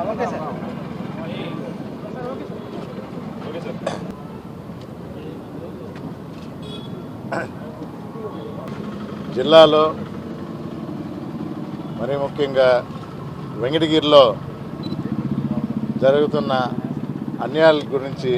Okay sir. జిల్లాలో మరి ముఖ్యంగా వెంకటగిరిలో జరుగుతున్న అన్యాయాల గురించి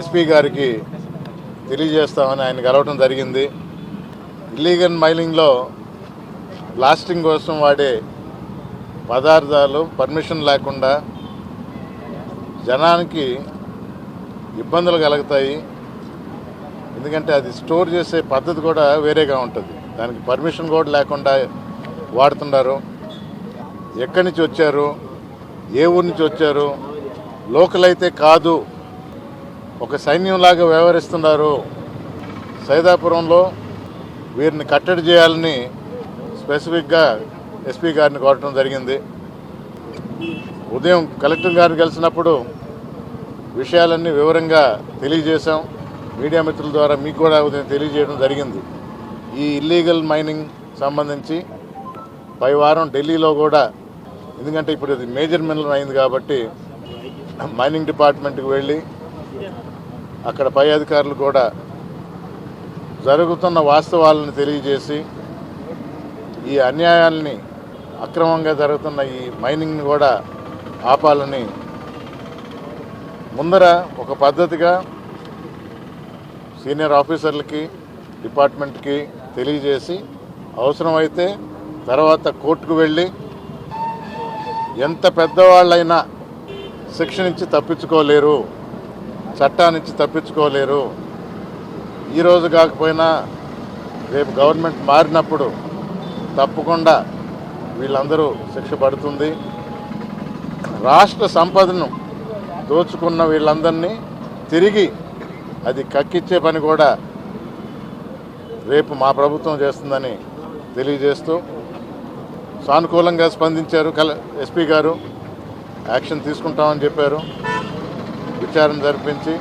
ఎస్పీ గారికి తెలియజేస్తామని ఆయన కలవటం జరిగింది. ఇల్లీగల్ మైలింగ్లో బ్లాస్టింగ్ కోసం వాడే పదార్థాలు పర్మిషన్ లేకుండా జనానికి ఇబ్బందులు కలుగుతాయి. ఎందుకంటే అది స్టోర్ చేసే పద్ధతి కూడా వేరేగా ఉంటుంది. దానికి పర్మిషన్ కూడా లేకుండా వాడుతున్నారు ఎక్కడి నుంచి వచ్చారు? ఏ ఊరి నుంచి వచ్చారు? లోకల్ అయితే కాదు. ఒక సైన్యంలాగా వ్యవహరిస్తున్నారు. సైదాపురంలో వీరిని కట్టడి చేయాలని స్పెసిఫిక్గా ఎస్పీ గారిని కోరటం జరిగింది. ఉదయం కలెక్టర్ గారిని కలిసినప్పుడు విషయాలన్నీ వివరంగా తెలియజేశాం. మీడియా మిత్రుల ద్వారా మీకు కూడా ఉదయం తెలియజేయడం జరిగింది. ఈ ఇల్లీగల్ మైనింగ్ సంబంధించి పై వారం ఢిల్లీలో కూడా ఎందుకంటే ఇప్పుడు ఇది మేజర్ మినరల్ అయింది కాబట్టి మైనింగ్ డిపార్ట్మెంట్కి వెళ్ళి అక్కడ పై అధికారులు కూడా జరుగుతున్న వాస్తవాలను తెలియజేసి ఈ అన్యాయాల్ని అక్రమంగా జరుగుతున్న ఈ మైనింగ్ని కూడా ఆపాలని ముందర ఒక పద్ధతిగా సీనియర్ ఆఫీసర్లకి డిపార్ట్మెంట్కి తెలియజేసి అవసరమైతే తర్వాత కోర్టుకు వెళ్ళి ఎంత పెద్దవాళ్ళైనా శిక్ష నుంచి తప్పించుకోలేరు చట్టాన్నించి తప్పించుకోలేరు. ఈరోజు కాకపోయినా రేపు గవర్నమెంట్ మారినప్పుడు తప్పకుండా వీళ్ళందరూ శిక్ష పడుతుంది. రాష్ట్ర సంపదను దోచుకున్న వీళ్ళందరినీ తిరిగి అది కక్కిచ్చే పని కూడా రేపు మా ప్రభుత్వం చేస్తుందని తెలియజేస్తూ సానుకూలంగా స్పందించారు కల ఎస్పీ గారు. యాక్షన్ తీసుకుంటామని చెప్పారు. విచారణ జరిపించి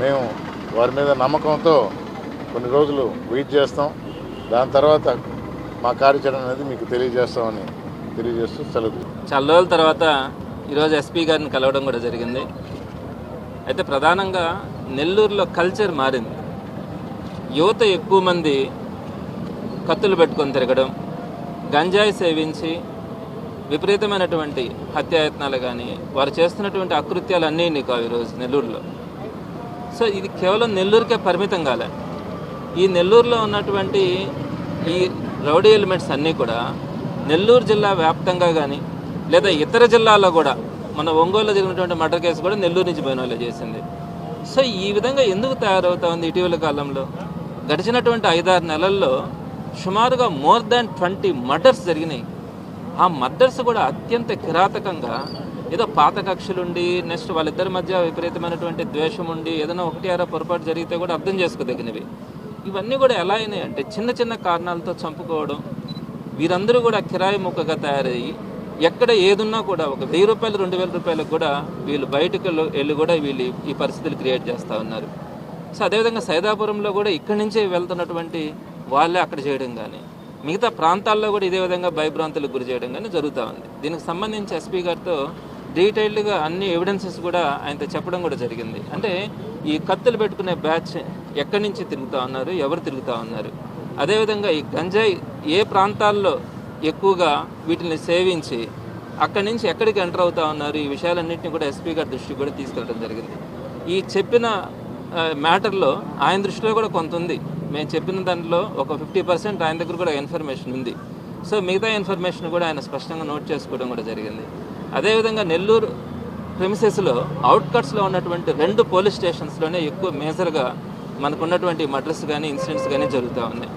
మేము వారి మీద నమ్మకంతో కొన్ని రోజులు వెయిట్ చేస్తాం. దాని తర్వాత మా కార్యాచరణ అనేది మీకు తెలియజేస్తామని తెలియజేస్తూ సెలవు. చాలా రోజుల తర్వాత ఈరోజు ఎస్పీ గారిని కలవడం కూడా జరిగింది. అయితే ప్రధానంగా నెల్లూరులో కల్చర్ మారింది. యువత ఎక్కువ మంది కత్తులు పెట్టుకొని తిరగడం గంజాయి సేవించి విపరీతమైనటువంటి హత్యాయత్నాలు కానీ వారు చేస్తున్నటువంటి అకృత్యాలు అన్నీ నీకు ఈరోజు నెల్లూరులో. సో ఇది కేవలం నెల్లూరుకే పరిమితం కాలే. ఈ నెల్లూరులో ఉన్నటువంటి ఈ రౌడీ ఎలిమెంట్స్ అన్నీ కూడా నెల్లూరు జిల్లా వ్యాప్తంగా కానీ లేదా ఇతర జిల్లాల్లో కూడా మన ఒంగోలులో జరిగినటువంటి మర్డర్ కేసు కూడా నెల్లూరు నుంచి పోయిన చేసింది. సో ఈ విధంగా ఎందుకు తయారవుతా ఉంది ఇటీవల కాలంలో? గడిచినటువంటి ఐదారు నెలల్లో సుమారుగా మోర్ దాన్ ట్వంటీ మర్డర్స్ జరిగినాయి. ఆ మర్డర్స్ కూడా అత్యంత కిరాతకంగా ఏదో పాత కక్షలుండి నెక్స్ట్ వాళ్ళిద్దరి మధ్య విపరీతమైనటువంటి ద్వేషం ఉండి ఏదైనా ఒకటి ఆరో పొరపాటు జరిగితే కూడా అర్థం చేసుకోదగినవి. ఇవన్నీ కూడా ఎలా అయినాయి అంటే చిన్న చిన్న కారణాలతో చంపుకోవడం వీరందరూ కూడా కిరాయి ముక్కగా తయారయ్యి ఎక్కడ ఏదున్నా కూడా ఒక వెయ్యి రూపాయలు రెండు వేల రూపాయలకు కూడా వీళ్ళు బయటకు వెళ్ళి- వెళ్ళి కూడా వీళ్ళు ఈ- ఈ పరిస్థితులు క్రియేట్ చేస్తూ ఉన్నారు. సో అదేవిధంగా సైదాపురంలో కూడా ఇక్కడి నుంచే వెళ్తున్నటువంటి వాళ్ళే అక్కడ చేయడం కానీ మిగతా ప్రాంతాల్లో కూడా ఇదే విధంగా భయభ్రాంతులకు గురి చేయడం కానీ జరుగుతూ ఉంది. దీనికి సంబంధించి ఎస్పీ గారితో డీటెయిల్డ్గా అన్ని ఎవిడెన్సెస్ కూడా ఆయనతో చెప్పడం కూడా జరిగింది. అంటే ఈ కత్తులు పెట్టుకునే బ్యాచ్ ఎక్కడి నుంచి తిరుగుతూ ఉన్నారు? ఎవరు తిరుగుతూ ఉన్నారు? అదేవిధంగా ఈ గంజాయి ఏ ప్రాంతాల్లో ఎక్కువగా వీటిని సేవించి అక్కడి నుంచి ఎక్కడికి ఎంటర్ అవుతా ఉన్నారు? ఈ విషయాలన్నింటినీ కూడా ఎస్పీ గారి దృష్టికి కూడా తీసుకెళ్ళడం జరిగింది. ఈ చెప్పిన మ్యాటర్లో ఆయన దృష్టిలో కూడా కొంత ఉంది. మేము చెప్పిన దాంట్లో ఒక ఫిఫ్టీ పర్సెంట్ ఆయన దగ్గర కూడా ఇన్ఫర్మేషన్ ఉంది. సో మిగతా ఇన్ఫర్మేషన్ కూడా ఆయన స్పష్టంగా నోట్ చేసుకోవడం కూడా జరిగింది. అదేవిధంగా నెల్లూరు ప్రెమిసెస్లో అవుట్కట్స్లో ఉన్నటువంటి రెండు పోలీస్ స్టేషన్స్లోనే ఎక్కువ మేజర్గా మనకున్నటువంటి మర్డర్స్ కానీ ఇన్సిడెంట్స్ కానీ జరుగుతూ ఉన్నాయి.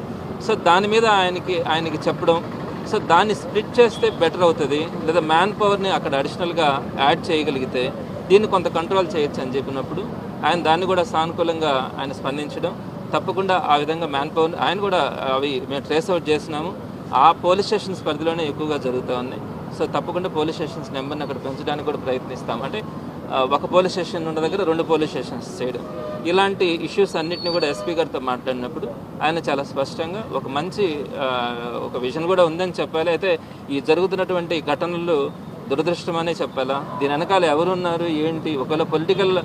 సో దాని మీద ఆయనకి ఆయనకి చెప్పడం సో దాన్ని స్ప్లిట్ చేస్తే బెటర్ అవుతుంది. లేదా మ్యాన్ పవర్ని అక్కడ అడిషనల్గా యాడ్ చేయగలిగితే దీన్ని కొంత కంట్రోల్ చేయొచ్చు అని చెప్పినప్పుడు ఆయన దాన్ని కూడా సానుకూలంగా ఆయన స్పందించడం. తప్పకుండా ఆ విధంగా మ్యాన్ పవర్ ఆయన కూడా అవి మేము ట్రేస్ అవుట్ చేసినాము. ఆ పోలీస్ స్టేషన్స్ పరిధిలోనే ఎక్కువగా జరుగుతూ ఉన్నాయి. సో తప్పకుండా పోలీస్ స్టేషన్స్ నెంబర్ని అక్కడ పెంచడానికి కూడా ప్రయత్నిస్తాం. అంటే ఒక పోలీస్ స్టేషన్ ఉన్న దగ్గర రెండు పోలీస్ స్టేషన్స్ చేయడం ఇలాంటి ఇష్యూస్ అన్నింటినీ కూడా ఎస్పీ గారితో మాట్లాడినప్పుడు ఆయన చాలా స్పష్టంగా ఒక మంచి ఒక విజన్ కూడా ఉందని చెప్పాలి. అయితే ఈ జరుగుతున్నటువంటి ఘటనలు దురదృష్టమనే చెప్పాలా? దీని వెనకాల ఎవరు ఉన్నారు ఏంటి? ఒకవేళ పొలిటికల్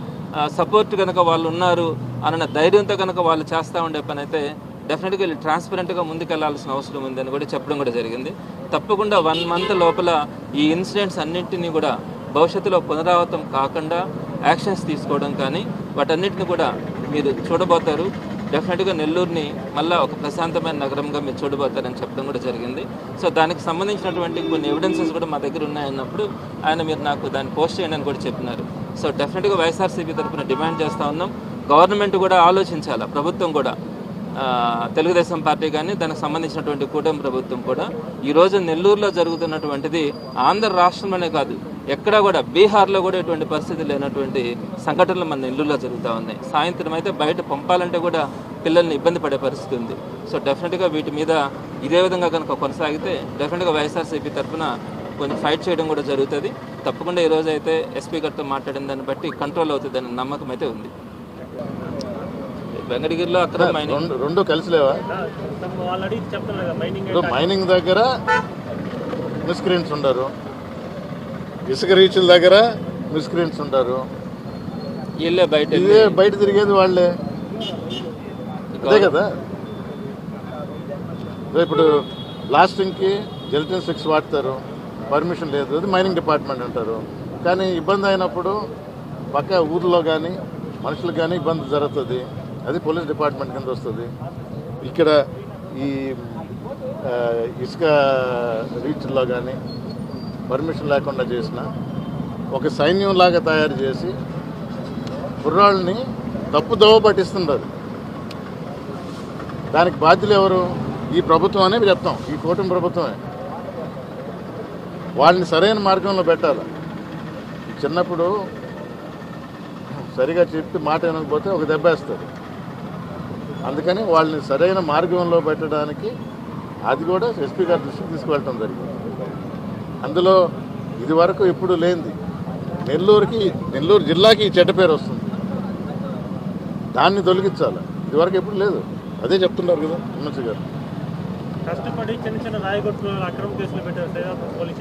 సపోర్ట్ కనుక వాళ్ళు ఉన్నారు అన్న ధైర్యంతో కనుక వాళ్ళు చేస్తూ ఉండే పని అయితే డెఫినెట్గా వీళ్ళు ట్రాన్స్పరెంట్గా ముందుకెళ్ళాల్సిన అవసరం ఉందని కూడా చెప్పడం కూడా జరిగింది. తప్పకుండా వన్ మంత్ లోపల ఈ ఇన్సిడెంట్స్ అన్నింటినీ కూడా భవిష్యత్తులో పునరావృతం కాకుండా యాక్షన్స్ తీసుకోవడం కానీ వాటన్నిటిని కూడా మీరు చూడబోతారు. డెఫినెట్గా నెల్లూరుని మళ్ళీ ఒక ప్రశాంతమైన నగరంగా మీరు చూడబోతారని చెప్పడం కూడా జరిగింది. సో దానికి సంబంధించినటువంటి కొన్ని ఎవిడెన్సెస్ కూడా మా దగ్గర ఉన్నాయన్నప్పుడు ఆయన మీరు నాకు దాన్ని పోస్ట్ చేయండి అని కూడా చెప్పినారు. సో డెఫినెట్గా వైఎస్ఆర్సీపీ తరఫున డిమాండ్ చేస్తూ ఉన్నాం. గవర్నమెంట్ కూడా ఆలోచించాలి? ప్రభుత్వం కూడా తెలుగుదేశం పార్టీ కానీ దానికి సంబంధించినటువంటి కూటమి ప్రభుత్వం కూడా ఈరోజు నెల్లూరులో జరుగుతున్నటువంటిది ఆంధ్ర రాష్ట్రంలోనే కాదు ఎక్కడా కూడా బీహార్లో కూడా ఇటువంటి పరిస్థితి లేనటువంటి సంఘటనలు మన నెల్లూరులో జరుగుతూ ఉన్నాయి. సాయంత్రం అయితే బయట పంపాలంటే కూడా పిల్లల్ని ఇబ్బంది పడే పరిస్థితి ఉంది. సో డెఫినెట్గా వీటి మీద ఇదే విధంగా కనుక కొనసాగితే డెఫినెట్గా వైఎస్ఆర్సీపీ తరఫున కొంచెం ఫైట్ చేయడం కూడా జరుగుతుంది. తప్పకుండా ఈరోజు అయితే ఎస్పీ గారితో మాట్లాడిన దాన్ని బట్టి కంట్రోల్ అవుతుంది అనే నమ్మకం అయితే ఉంది. వెంకటగిరిలో అక్కడ రెండు రెండు కలిసి లేవా? ఆల్రెడీ చెప్తాను కదా మైనింగ్ దగ్గర మిస్క్రీన్స్ ఉండరు. ఇసుక రీచ్ల దగ్గర మిస్క్రీన్స్ ఉంటారు వీళ్ళే బయట ఇదే బయట తిరిగేది వాళ్ళే. అదే కదా. ఇప్పుడు బ్లాస్టింగ్కి జెల్టిన్ సిక్స్ వాడతారు. పర్మిషన్ లేదు. అది మైనింగ్ డిపార్ట్మెంట్ అంటారు. కానీ ఇబ్బంది అయినప్పుడు పక్క ఊర్లో కానీ మనుషులకు కానీ ఇబ్బంది జరుగుతుంది. అది పోలీస్ డిపార్ట్మెంట్ కింద వస్తుంది. ఇక్కడ ఈ ఇసుక రీచ్లో కానీ పర్మిషన్ లేకుండా చేసిన ఒక సైన్యం లాగా తయారు చేసి కుర్రాళ్ళని తప్పు దోవ పట్టిస్తుంటారు దానికి బాధ్యులు ఎవరు? ఈ ప్రభుత్వం అనే చెప్తాం. ఈ కూటమి ప్రభుత్వమే. వాళ్ళని సరైన మార్గంలో పెట్టాలి. చిన్నప్పుడు సరిగా చెప్పి మాట వినకపోతే ఒక దెబ్బేస్తారు అందుకని వాళ్ళని సరైన మార్గంలో పెట్టడానికి అది కూడా ఎస్పీ గారి దృష్టికి తీసుకువెళ్ళటం జరిగింది. అందులో ఇది వరకు ఎప్పుడు లేనిది. నెల్లూరుకి నెల్లూరు జిల్లాకి చెడ్డ పేరు వస్తుంది. దాన్ని తొలగించాలి. ఇదివరకు ఎప్పుడు లేదు. అదే చెప్తున్నారు కదా ఎమ్మెల్సీ గారు. కష్టపడి చిన్న చిన్న రాయగొట్లు అక్రమ కేసులు పెట్టారు పోలీస్